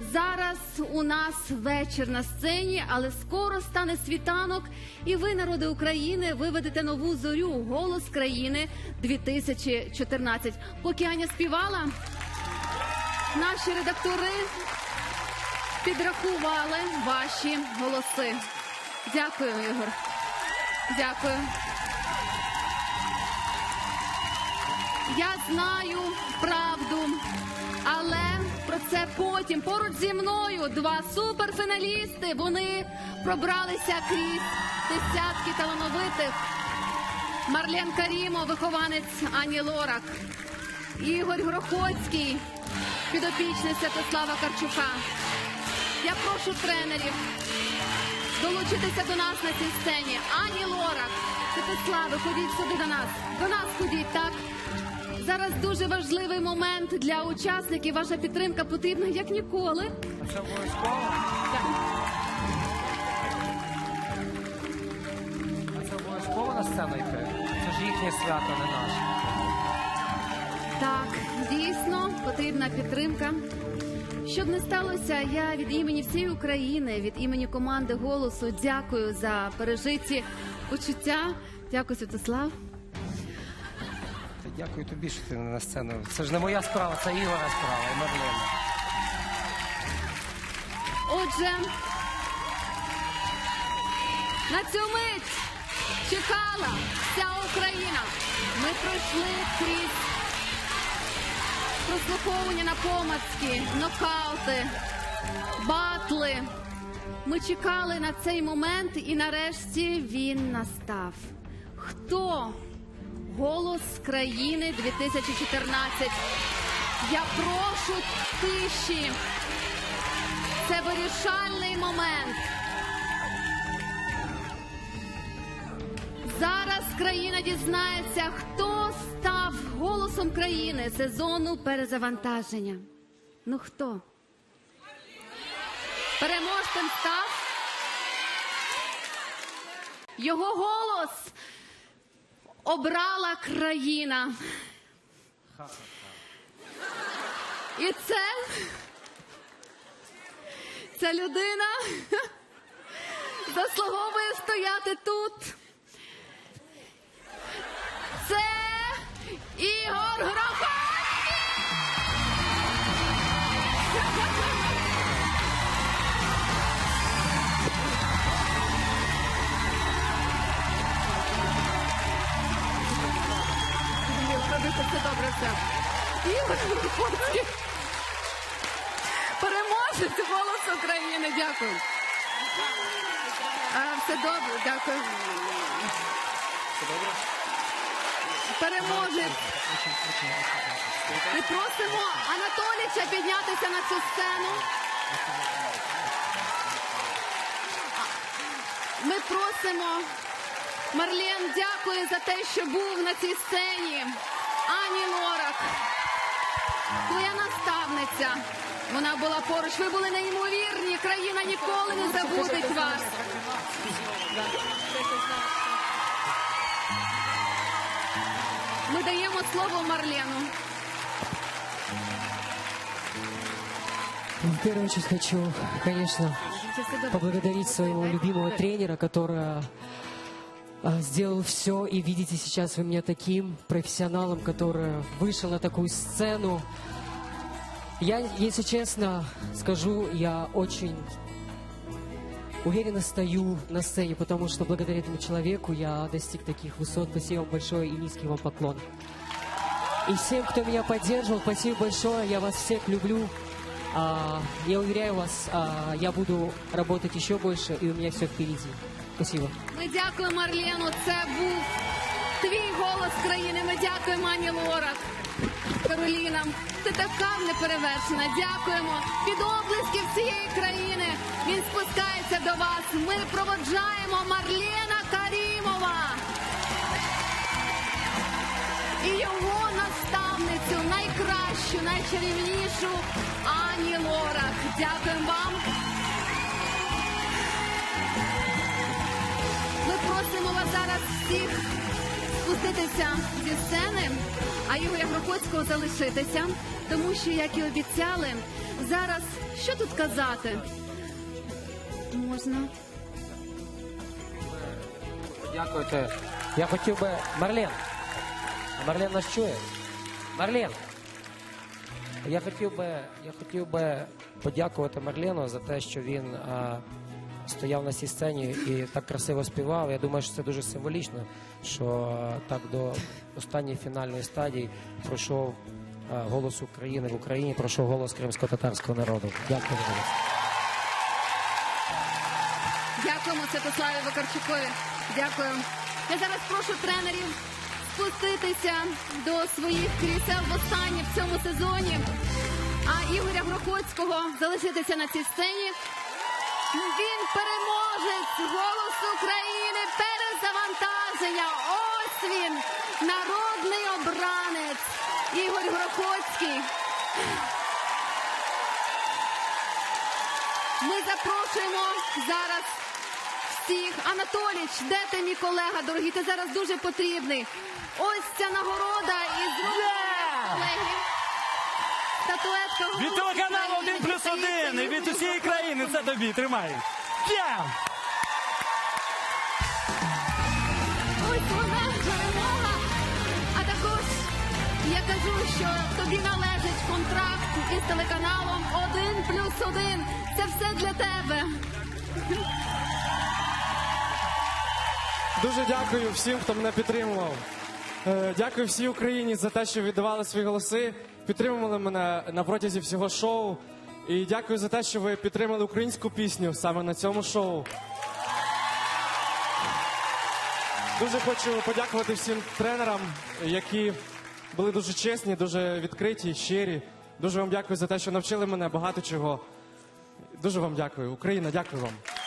Зараз у нас вечір на сцені, але скоро стане світанок, і ви, народи України, виведете нову зорю голос країни 2014. Поки Аня співала, наші редактори підрахували ваші голоси. Дякую, Ігор. Дякую. Я знаю правду, але про це потім. Поруч зі мною два суперфіналісти. Вони пробралися крізь десятки талановитих. Марлен Карімо, вихованець Ані Лорак, Ігор Грохоцький, підопічний Святослава Карчука. Я прошу тренерів долучитися до нас на цій сцені. Ані Лорак, Святославе, ходіть сюди до нас. До нас ходіть, так? Зараз дуже важливий момент для учасників. Ваша підтримка потрібна як ніколи. Це обов'язково. А це обов'язково на сцену йти. Це ж їхнє свято, не наше. Так, дійсно потрібна підтримка. Щоб не сталося, я від імені всієї України, від імені команди голосу дякую за пережиті почуття. Дякую, Святослав. Дякую тобі, що ти на сцену. Це ж не моя справа, це Ігора справа і Марлена. Отже, на цю мить чекала вся Україна. Ми пройшли крізь прослуховування на помацьки, нокаути, батли. Ми чекали на цей момент, і нарешті він настав. Хто голос країни 2014? Я прошу тиші. Це вирішальний момент. Зараз країна дізнається, хто став голосом країни сезону перезавантаження. Ну хто? Переможцем став. Його голос обрала країна. І це Ця людина заслуговує стояти тут. Це Ігор Гроховський! Робити все добре все. Гроховський. Переможець голос України. Дякую. А, все добре, дякую. Все добре? Переможець. Ми просимо Анатоліча піднятися на цю сцену. Ми просимо Марлен, дякую за те, що був на цій сцені. Ані Лорак, твоя наставниця. Вона була поруч. Ви були неймовірні. Країна ніколи не забудеть вас. Ми даємо слово Марлену. В первую очередь хочу, конечно, Це все добре. поблагодарить своего любимого тренера, который а, сделал все, и видите сейчас вы меня таким профессионалом, который вышел на такую сцену. Я, если честно скажу, я очень уверенно стою на сцене, потому что благодаря этому человеку я достиг таких высот. Спасибо вам большое и низкий вам поклон. И всем, кто меня поддерживал, спасибо большое. Я вас всех люблю. А, я уверяю вас, а, я буду работать еще больше, и у меня все впереди. Спасибо. Ми дякуємо Марлену. Це був твій голос країни. Ми дякуємо Ані Лорак. Кароліна, ти така неперевершена. Дякуємо. Під облиски всієї країни. Він спускається до вас. Ми проводжаємо Марлена Карімова. І його наставницю, найкращу, найчарівнішу Ані Лорак. Дякуємо вам. Просимо вас зараз всіх спуститися зі сцени, а Ігоря Грохоцького залишитися, тому що, як і обіцяли, зараз що тут казати? Можна. Дякуйте. Я хотів би. Марлен. Марлен нас чує. Марлен. Я хотів би, я хотів би подякувати Марлену за те, що він а, стояв на цій сцені і так красиво співав. Я думаю, що це дуже символічно, що так до останньої фінальної стадії пройшов голос України в Україні, пройшов голос кримсько-татарського народу. Дякую. Дякуємо Святославі Вакарчукові. Дякую. Я зараз прошу тренерів спуститися до своїх крісел востаннє в цьому сезоні. А Ігоря Грохоцького залишитися на цій сцені. Він переможець голос України перезавантаження. Ось він, народний обранець Ігор Грохоцький. Ми запрошуємо зараз всіх. Анатоліч, де ти, мій колега, дорогі? Ти зараз дуже потрібний. Ось ця нагорода із колеги. Статуетка Від телеканалу України» 1 плюс 1 і від усієї країни це тобі. Тримай. Є! Ось вона перемога. А також я кажу, що тобі належить контракт із телеканалом 1 плюс 1. Це все для тебе. Дуже дякую всім, хто мене підтримував. Е, Дякую всій Україні за те, що віддавали свої голоси, підтримували мене на протязі всього шоу. І дякую за те, що ви підтримали українську пісню саме на цьому шоу. Дуже хочу подякувати всім тренерам, які були дуже чесні, дуже відкриті, щирі. Дуже вам дякую за те, що навчили мене багато чого. Дуже вам дякую. Україна, дякую вам.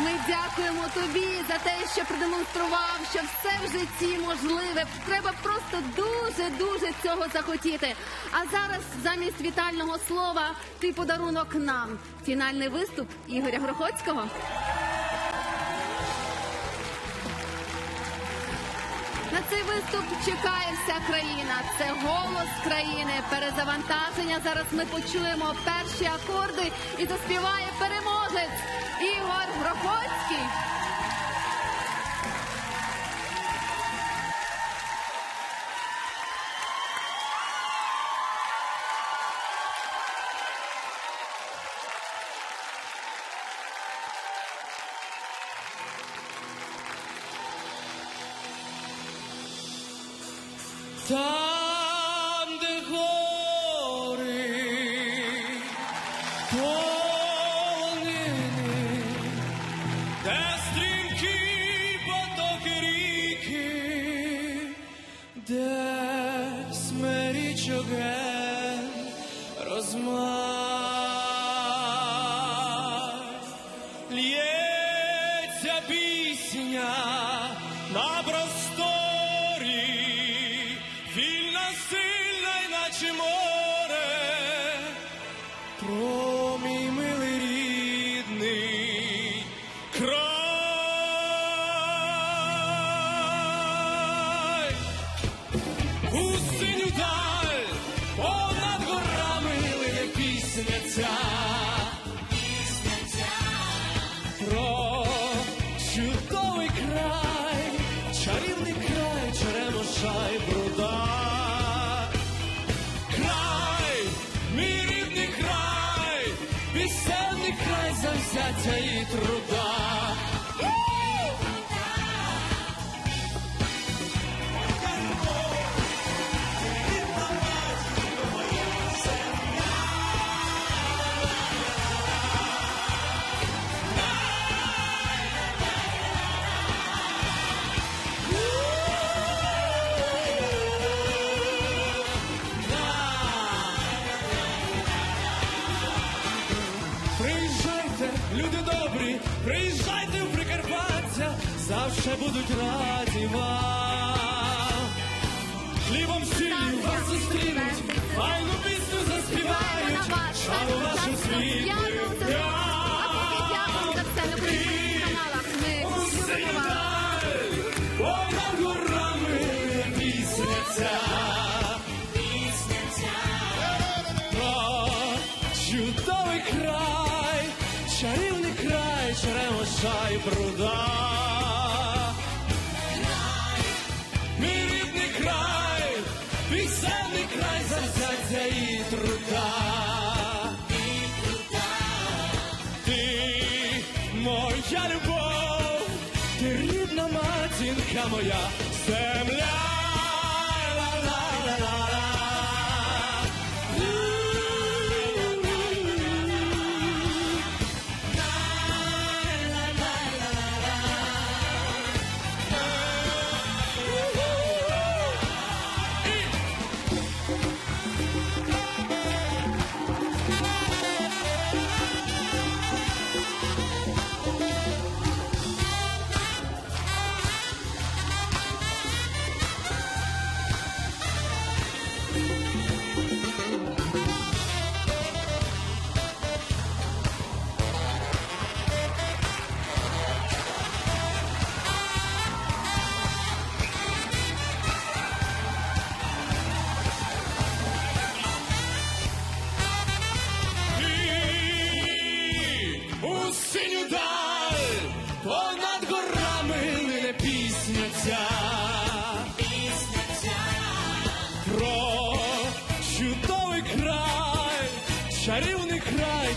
Ми дякуємо тобі за те, що продемонстрував, що все в житті можливе. Треба просто дуже дуже цього захотіти. А зараз замість вітального слова твій подарунок нам. Фінальний виступ Ігоря Грохоцького. На цей виступ чекає вся країна. Це голос країни. Перезавантаження. Зараз ми почуємо перші акорди і заспіває переможець Ігор Грохоцький. Там, soñar. Край и труда. Приїжджайте в Прикарпаття, завжди будуть раді вам. Хлібом щирі вас зустрінуть, файну пісню заспівають, і пруда. Мій рідний край, пісенний край завзяття і труда. Ти моя любов, ти рідна матінка моя, земля.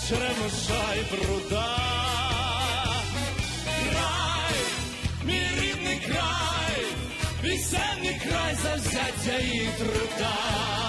Черемоша і пруда. Край, мій рідний край, пісенний край завзяття і труда.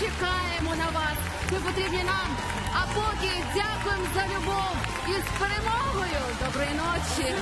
Чекаємо на вас. Ви потрібні нам. А поки дякуємо за любов і з перемогою. Доброї ночі.